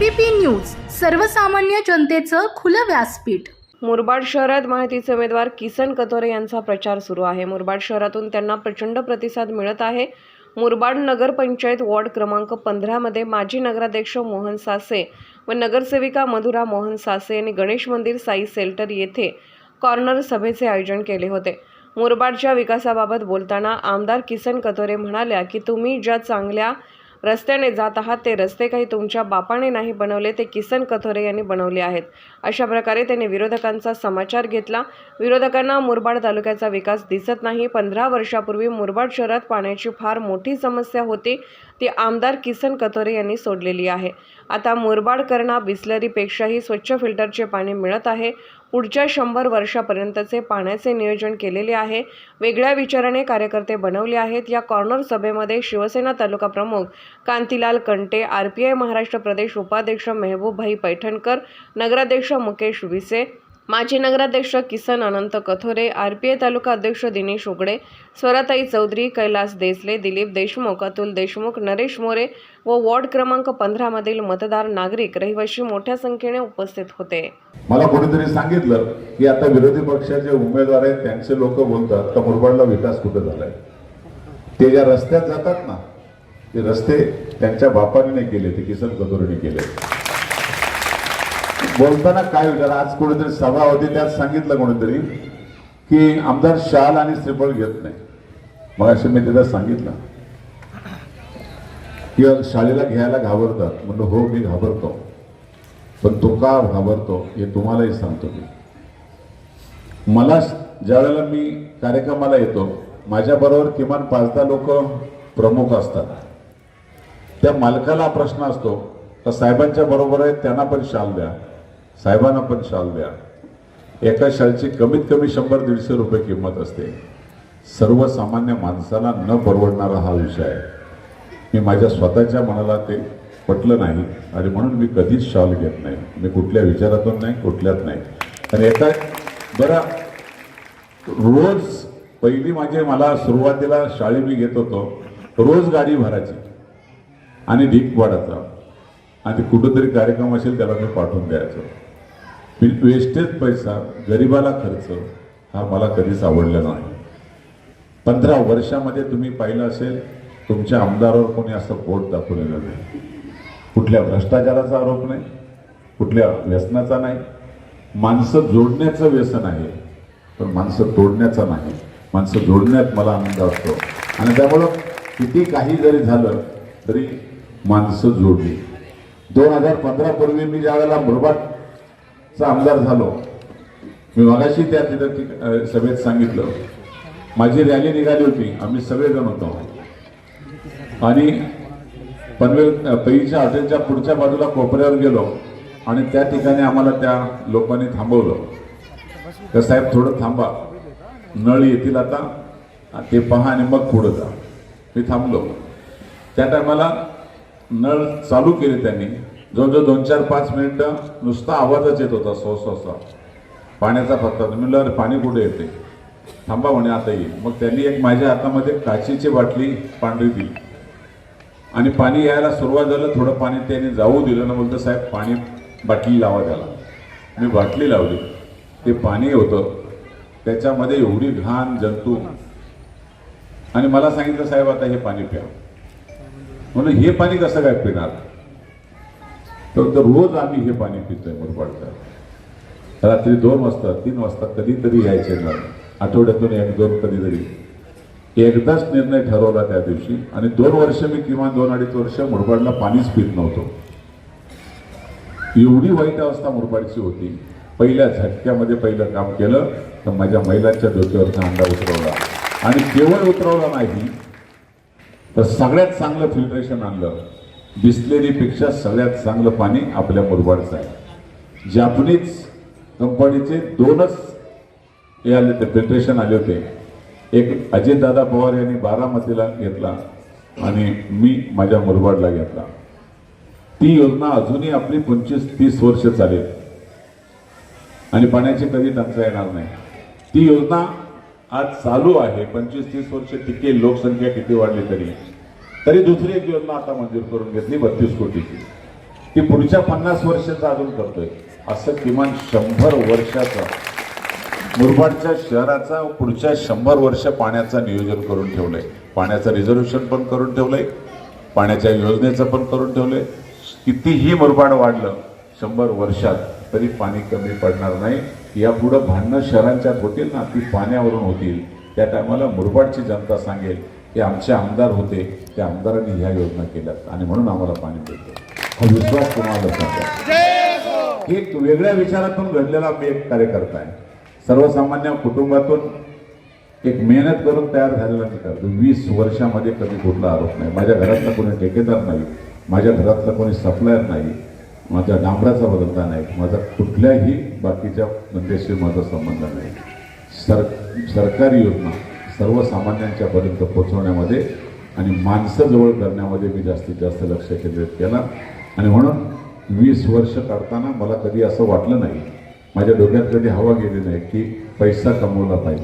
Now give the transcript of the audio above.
ABP news सर्वसामान्य जनतेचं खुलं व्यासपीठ. मुरबाड शहरात माहितीचे उमेदवार किसन कतोरे यांचा प्रचार सुरू आहे. मुरबाड शहरातून त्यांना प्रचंड प्रतिसाद मिळत आहे. मुरबाड नगरपंचायत वॉर्ड क्रमांक पंधरामध्ये माजी नगराध्यक्ष मोहन सासे व नगरसेविका मधुरा मोहन सासे यांनी गणेश मंदिर साई सेल्टर येथे कॉर्नर सभेचे आयोजन केले होते. मुरबाडच्या विकासाबाबत बोलताना आमदार किसन कतोरे म्हणाल्या की तुम्ही ज्या चांगल्या रस्त्याने जात आहात ते रस्ते काही तुमच्या बापाने नाही बनवले ते किसन कथोरे यांनी बनवले आहेत. अशा प्रकारे त्यांनी विरोधकांचा समाचार घेतला. विरोधकांना मुरबाड तालुक्याचा विकास दिसत नाही. पंधरा वर्षापूर्वी मुरबाड शहरात पाण्याची फार मोठी समस्या होती. ती आमदार किसन कथोरे यांनी सोडलेली आहे. आता मुरबाडकरणा बिस्लरीपेक्षाही स्वच्छ फिल्टरचे पाणी मिळत आहे. पुढच्या शंभर वर्षापर्यंतचे पाण्याचे नियोजन केलेले आहे. वेगळ्या विचाराने कार्यकर्ते बनवले आहेत. या कॉर्नर सभेमध्ये शिवसेना तालुका प्रमुख Kantilal Kante R P I Maharashtra प्रदेश उपाध्यक्ष मेहबूबभाई पैठणकर नगराध्यक्ष मुकेश विसे माजी नगराध्यक्ष Kisan Anant Kathore R P A तालुका अध्यक्ष दिनेश उगडे स्वराताई चौधरी कैलास देसले दिलीप देशमुख अतुल देशमुख नरेश मोरे व वॉर्ड क्रमांक पंधरामधील मतदार नागरिक रहिवाशी मोठ्या संख्येने उपस्थित होते. मला कोणीतरी सांगितलं की आता विरोधी पक्षाचे उमेदवार आहेत त्यांचे लोक बोलतात तर मुरबाडला विकास कुठे झालाय? ते ज्या रस्त्यात जातात ना ते रस्ते त्यांच्या बापाने केले ते किसन कथोरेने केले. बोलताना काय विचार आज कोणीतरी सभा होती त्यात सांगितलं कोणीतरी की आमदार शाल आणि श्रीफळ घेत नाही. मग असे मी त्याला सांगितलं. की शाळेला घ्यायला घाबरतात. म्हणलं हो मी घाबरतो. पण तो का घाबरतो हे तुम्हालाही सांगतो मी. मला ज्या वेळेला मी कार्यक्रमाला येतो माझ्याबरोबर किमान पाच दहा लोक प्रमुख असतात. त्या मालकाला प्रश्न असतो तर साहेबांच्या बरोबर आहे त्यांना पण शाल द्या. साहेबांना पण शाल द्या. एका शालची कमीत कमी शंभर दीडशे रुपये किंमत असते. सर्वसामान्य माणसाला न परवडणारा हा विषय आहे. मी माझ्या स्वतःच्या मनाला ते पटलं नाही आणि म्हणून मी कधीच शॉल घेत नाही. मी कुठल्या विचारातून नाही कुठल्यात नाही. आणि एका बरा रोज पहिली माझे मला सुरुवातीला शाळे मी घेत होतो. रोज गाडी भरायची आणि ढीक वाढायचा. आणि कुठंतरी कार्यक्रम असेल त्याला मी पाठवून द्यायचं. वेस्टेज पैसा गरिबाला खर्च हा मला कधीच आवडला नाही. पंधरा वर्षामध्ये तुम्ही पाहिलं असेल तुमच्या आमदारावर कोणी असं पोट दाखवलेलं नाही. कुठल्या भ्रष्टाचाराचा आरोप नाही कुठल्या व्यसनाचा नाही. माणसं जोडण्याचं व्यसन आहे पण माणसं तोडण्याचं नाही. माणसं जोडण्यात मला आनंद असतो आणि त्यामुळं किती काही जरी झालं तरी माणसं जोडली. दोन हजार पंधरापूर्वी मी ज्या वेळेला चा आमदार झालो. मी मगाशी त्या तिथं सभेत सांगितलं. माझी रॅली निघाली होती. आम्ही सगळेजण होतो. आणि पनवेल पैईच्या हॉटेलच्या पुढच्या बाजूला कोपऱ्यावर गेलो. आणि त्या ठिकाणी आम्हाला त्या लोकांनी थांबवलं. तर साहेब थोडं थांबा. नळ येतील आता. ते पहा आणि मग पुढं जा. मी थांबलो. त्या टायमाला नळ चालू केले त्यांनी. जवळजवळ दोन चार पाच मिनिटं नुसता आवाजच येत होता सो पाण्याचा पत्ता म्हणलं अरे पाणी कुठे येते? थांबा म्हणे आता येईल मग त्यांनी एक माझ्या हातामध्ये काचेची बाटली पांढरी दिली. आणि पाणी यायला सुरुवात झालं थोडं पाणी त्यांनी जाऊ दिलं. ना बोलतं साहेब पाणी बाटली लावा त्याला. मी बाटली लावली. ते पाणी होतं. त्याच्यामध्ये एवढी घाण जंतू. आणि मला सांगितलं साहेब आता हे पाणी प्या. म्हणून हे पाणी कसं काय पिणार? तर रोज आम्ही हे पाणी पितोय मुरबाडचं रात्री दोन वाजता तीन वाजता कधीतरी यायचे ना. आठवड्यातून एक दोन कधीतरी. एकदाच निर्णय ठरवला त्या दिवशी आणि दोन वर्ष मी किमान दोन अडीच वर्ष मुरबाडला पाणीच पित नव्हतो. एवढी वाईट अवस्था मुरबाडची होती. पहिल्या झटक्यामध्ये पहिलं काम केलं तर माझ्या महिलांच्या डोक्यावरचा अंडा उतरवला. आणि केवळ उतरवला नाही तर सगळ्यात चांगलं फिल्ट्रेशन आणलं. बिस्लेरीपेक्षा सगळ्यात चांगलं पाणी आपल्या मुरबाडचं आहे. जापनीज कंपनीचे दोनच हे आले ते फिल्ट्रेशन आले होते. एक अजितदादा पवार यांनी बारामतीला घेतला आणि मी माझ्या मुरबाडला घेतला. ती योजना अजूनही आपली पंचवीस तीस वर्ष चालेल. आणि पाण्याची कधी टंचाई येणार नाही. ती योजना आज चालू आहे पंचवीस तीस वर्ष टिकेल लोकसंख्या किती वाढली तरी. तरी दुसरी एक योजना आता मंजूर करून घेतली बत्तीस कोटीची. ती पुढच्या पन्नास वर्षाचं अजून करतोय. असं किमान शंभर वर्षाचं मुरबाडच्या शहराचा पुढच्या शंभर वर्ष पाण्याचं नियोजन करून ठेवलंय. पाण्याचं रिझर्वेशन पण करून ठेवलंय. पाण्याच्या योजनेचं पण करून ठेवलंय. कितीही मुरबाड वाढलं शंभर वर्षात तरी पाणी कमी पडणार नाही. यापुढं भांडणं शहरांच्यात होतील ना ती पाण्यावरून होतील. त्या टायमाला मुरबाडची जनता सांगेल ते आमचे आमदार होते त्या आमदारांनी ह्या योजना केल्यात आणि म्हणून आम्हाला पाणी मिळतं. हा विश्वास तुम्हाला एक वेगळ्या विचारातून घडलेला मी एक कार्यकर्ता आहे. सर्वसामान्य कुटुंबातून एक मेहनत करून तयार झालेला मी करतो. वीस वर्षामध्ये कधी कुठला आरोप नाही. माझ्या घरातला कोणी ठेकेदार नाही. माझ्या घरातला कोणी सप्लायर नाही. माझ्या डांबराचा बदलता नाही. माझा कुठल्याही बाकीच्या धंद्याशी माझा संबंध नाही. सर सरकारी योजना. सर्वसामान्यांच्या पर्यंत पोहोचवण्यामध्ये आणि माणसं जवळ करण्यामध्ये मी जास्तीत जास्त लक्ष केंद्रित केला. आणि म्हणून वीस वर्ष काढताना मला कधी असं वाटलं नाही. माझ्या डोक्यात कधी हवा गेली नाही की पैसा कमवला पाहिजे.